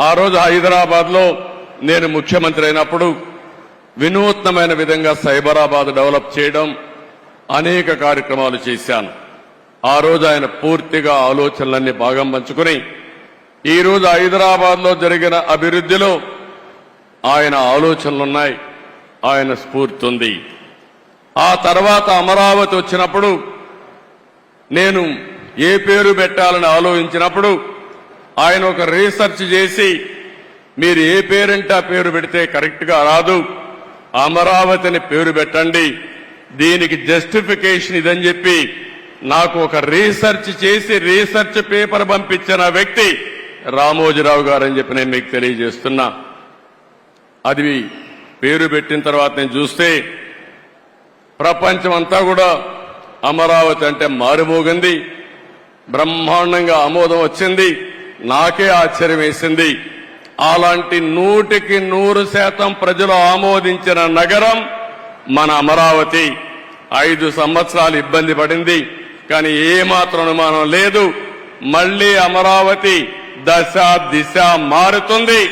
ఆ రోజు హైదరాబాద్లో నేను ముఖ్యమంత్రి అయినప్పుడు వినూత్నమైన విధంగా సైబరాబాద్ డెవలప్ చేయడం అనేక కార్యక్రమాలు చేశాను. ఆ రోజు ఆయన పూర్తిగా ఆలోచనలన్నీ భాగం పంచుకుని ఈ రోజు హైదరాబాద్లో జరిగిన అభివృద్ధిలో ఆయన ఆలోచనలున్నాయి. ఆయన స్ఫూర్తి ఉంది. ఆ తర్వాత అమరావతి వచ్చినప్పుడు నేను ఏ పేరు పెట్టాలని ఆలోచించినప్పుడు ఆయన ఒక రీసెర్చ్ చేసి మీరు ఏ పేరంటే ఆ పేరు పెడితే కరెక్ట్గా రాదు. అమరావతిని పేరు పెట్టండి. దీనికి జస్టిఫికేషన్ ఇదని చెప్పి నాకు ఒక రీసెర్చ్ చేసి రీసెర్చ్ పేపర్ పంపించిన వ్యక్తి రామోజీరావు గారు అని చెప్పి నేను మీకు తెలియజేస్తున్నా. అది పేరు పెట్టిన తర్వాత నేను చూస్తే ప్రపంచం అంతా కూడా అమరావతి అంటే మారుమోగింది. బ్రహ్మాండంగా ఆమోదం వచ్చింది. నాకే ఆశ్చర్యం వేసింది అలాంటి నూటికి నూరు శాతం ప్రజలు ఆమోదించిన నగరం మన అమరావతి. ఐదు సంవత్సరాలు ఇబ్బంది పడింది కానీ ఏమాత్రం అనుమానం లేదు. మళ్ళీ అమరావతి దశ దిశ మారుతుంది.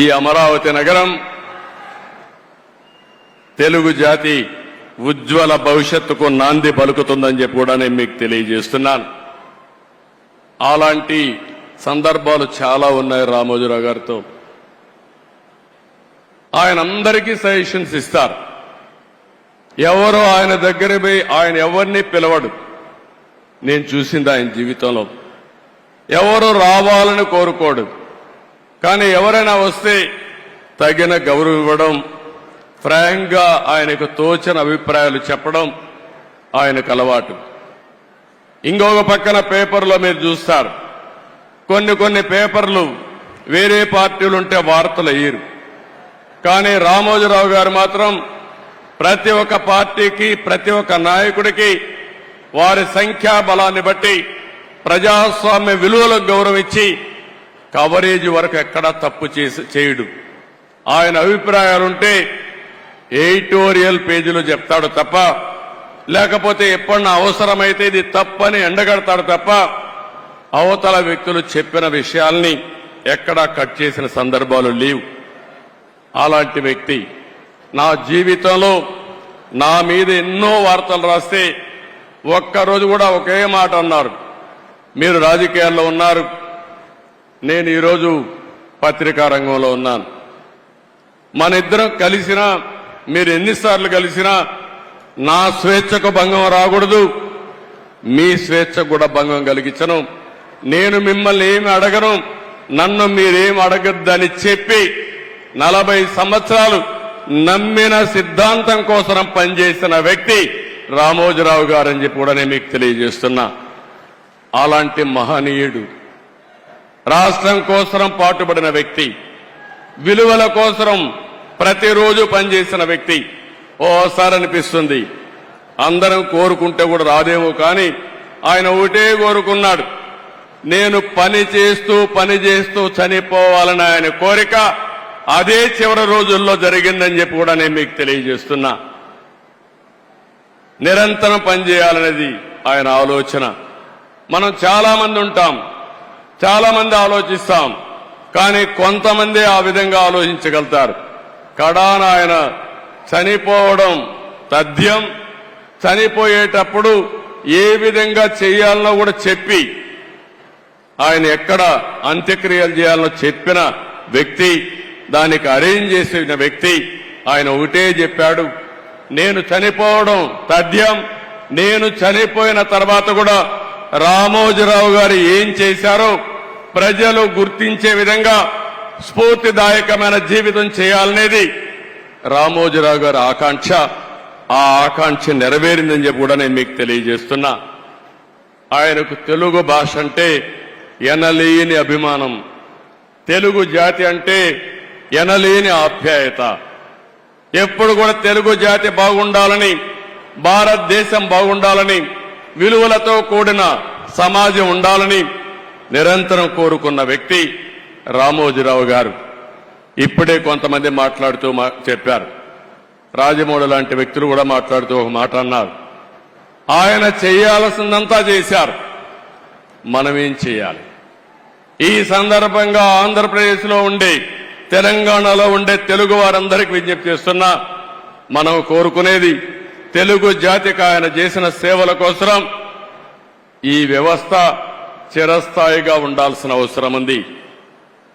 ఈ అమరావతి నగరం తెలుగు జాతి ఉజ్వల భవిష్యత్తుకు నాంది పలుకుతుందని చెప్పి కూడా నేను మీకు తెలియజేస్తున్నాను. అలాంటి సందర్భాలు చాలా ఉన్నాయి రామోజీరావు గారితో. ఆయన అందరికీ సజెషన్స్ ఇస్తారు. ఎవరు ఆయన దగ్గర పోయి ఆయన ఎవరిని పిలవడు. నేను చూసింది ఆయన జీవితంలో. ఎవరు రావాలని కోరుకోడు. కానీ ఎవరైనా వస్తే తగిన గౌరవం ఇవ్వడం ఫ్రాంక్ ఆయనకు తోచిన అభిప్రాయాలు చెప్పడం ఆయనకు అలవాటు. ఇంకొక పక్కన పేపర్లో మీరు చూస్తారు. కొన్ని కొన్ని పేపర్లు వేరే పార్టీలు ఉంటే వార్తలు అయ్యారు కానీ రామోజీరావు గారు మాత్రం ప్రతి ఒక్క పార్టీకి ప్రతి ఒక్క నాయకుడికి వారి సంఖ్యా బలాన్ని బట్టి ప్రజాస్వామ్య విలువలకు గౌరవించి కవరేజ్ వరకు ఎక్కడా తప్పు చేసి చేయడు. ఆయన అభిప్రాయాలుంటే ఎడిటోరియల్ పేజీలో చెప్తాడు తప్ప లేకపోతే ఎప్పుడన్నా అవసరమైతే ఇది తప్పని ఎండగడతాడు తప్ప అవతల వ్యక్తులు చెప్పిన విషయాల్ని ఎక్కడా కట్ చేసిన సందర్భాలు లేవు. అలాంటి వ్యక్తి నా జీవితంలో నా మీద ఎన్నో వార్తలు రాస్తే ఒక్కరోజు కూడా ఒకే మాట అన్నారు. మీరు రాజకీయాల్లో ఉన్నారు. నేను ఈరోజు పత్రికా రంగంలో ఉన్నాను. మన ఇద్దరం కలిసినా మీరు ఎన్నిసార్లు కలిసినా నా స్వేచ్ఛకు భంగం రాకూడదు. మీ స్వేచ్ఛకు కూడా భంగం కలిగించను. నేను మిమ్మల్ని ఏమి అడగను. నన్ను మీరేం అడగద్దని చెప్పి నలభై సంవత్సరాలు నమ్మిన సిద్ధాంతం కోసం పనిచేసిన వ్యక్తి రామోజీరావు గారని చెప్పి కూడా నేను మీకు తెలియజేస్తున్నా. అలాంటి మహనీయుడు రాష్ట్రం కోసం పాటుపడిన వ్యక్తి విలువల కోసం ప్రతిరోజు పనిచేసిన వ్యక్తి. ఓసారి అనిపిస్తుంది అందరం కోరుకుంటే కూడా రాదేమో కానీ ఆయన ఒకటే కోరుకున్నాడు. నేను పని చేస్తూ పని చేస్తూ చనిపోవాలని ఆయన కోరిక అదే చివరి రోజుల్లో జరిగిందని చెప్పి కూడా నేను మీకు తెలియజేస్తున్నా. నిరంతరం పనిచేయాలనేది ఆయన ఆలోచన. మనం చాలా మంది ఉంటాం. చాలా మంది ఆలోచిస్తాం. కానీ కొంతమంది ఆ విధంగా ఆలోచించగలుగుతారు. కడాన ఆయన చనిపోవడం తథ్యం. చనిపోయేటప్పుడు ఏ విధంగా చేయాలనో కూడా చెప్పి ఆయన ఎక్కడ అంత్యక్రియలు చేయాలనో చెప్పిన వ్యక్తి దానికి అరేంజ్ చేసిన వ్యక్తి ఆయన ఒకటే చెప్పాడు నేను చనిపోవడం తథ్యం. నేను చనిపోయిన తర్వాత కూడా రామోజీరావు గారు ఏం చేశారో ప్రజలు గుర్తించే విధంగా స్ఫూర్తిదాయకమైన జీవితం చేయాలనేది రామోజీరావు గారి ఆకాంక్ష. ఆ ఆకాంక్ష నెరవేరిందని చెప్పి కూడా నేను మీకు తెలియజేస్తున్నా. ఆయనకు తెలుగు భాష అంటే ఎనలేని అభిమానం. తెలుగు జాతి అంటే ఎనలేని ఆప్యాయత. ఎప్పుడు కూడా తెలుగు జాతి బాగుండాలని భారతదేశం బాగుండాలని విలువలతో కూడిన సమాజం ఉండాలని నిరంతరం కోరుకున్న వ్యక్తి. రామోజీరావు గారు ఇప్పుడే కొంతమంది మాట్లాడుతూ మా- చెప్పారు. రాజమౌళి లాంటి వ్యక్తులు కూడా మాట్లాడుతూ ఒక మాట అన్నారు. ఆయన చేయాల్సిందంతా చేశారు. మనమేం చేయాలి? ఈ సందర్భంగా ఆంధ్రప్రదేశ్లో ఉండే తెలంగాణలో ఉండే తెలుగు వారందరికీ విజ్ఞప్తి చేస్తున్నా మనం కోరుకునేది తెలుగు జాతికి ఆయన చేసిన సేవల కోసం ఈ వ్యవస్థ చిరస్థాయిగా ఉండాల్సిన అవసరం ఉంది.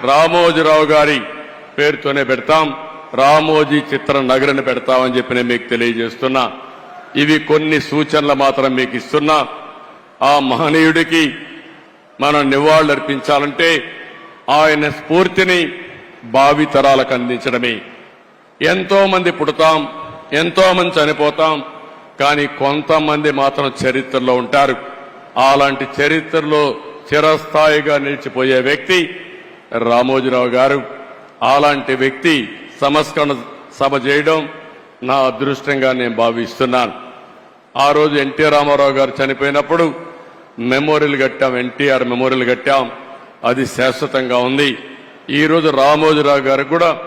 రామోజీరావు గారి పేరుతోనే పెడతాం. రామోజీ చిత్ర నగరిని పెడతామని చెప్పి నేను మీకు తెలియజేస్తున్నా. ఇవి కొన్ని సూచనలు మాత్రం మీకు ఇస్తున్నా. ఆ మహనీయుడికి మనం నివాళులర్పించాలంటే ఆయన స్ఫూర్తిని భావితరాలకు అందించడమే. ఎంతో మంది పుడతాం ఎంతో మంది చనిపోతాం కానీ కొంతమంది మాత్రం చరిత్రలో ఉంటారు. అలాంటి చరిత్రలో చిరస్థాయిగా నిలిచిపోయే వ్యక్తి రామోజీరావు గారు అలాంటి వ్యక్తి సంస్కరణ సభ చేయడం నా అదృష్టంగా నేను భావిస్తున్నాను. ఆ రోజు ఎన్టీ రామారావు గారు చనిపోయినప్పుడు మెమోరియల్ కట్టాం ఎన్టీఆర్ మెమోరియల్ కట్టాం. అది శాశ్వతంగా ఉంది. ఈరోజు రామోజీరావు గారికి కూడా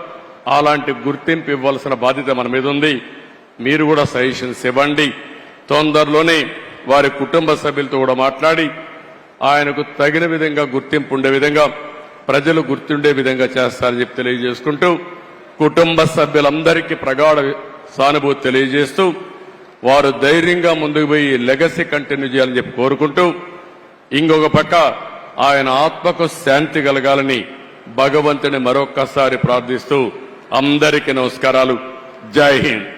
అలాంటి గుర్తింపు ఇవ్వాల్సిన బాధ్యత మన మీద ఉంది. మీరు కూడా సజెషన్స్ ఇవ్వండి. తొందరలోనే వారి కుటుంబ సభ్యులతో కూడా మాట్లాడి ఆయనకు తగిన విధంగా గుర్తింపు ఉండే విధంగా ప్రజలు గుర్తుండే విధంగా చేస్తారని చెప్పి తెలియజేసుకుంటూ కుటుంబ సభ్యులందరికీ ప్రగాఢ సానుభూతి తెలియజేస్తూ వారు ధైర్యంగా ముందుకు పోయి లెగసీ కంటిన్యూ చేయాలని చెప్పి కోరుకుంటూ ఇంకొక పక్క ఆయన ఆత్మకు శాంతి కలగాలని భగవంతుని మరొక్కసారి ప్రార్థిస్తూ అందరికీ నమస్కారాలు. జై హింద్.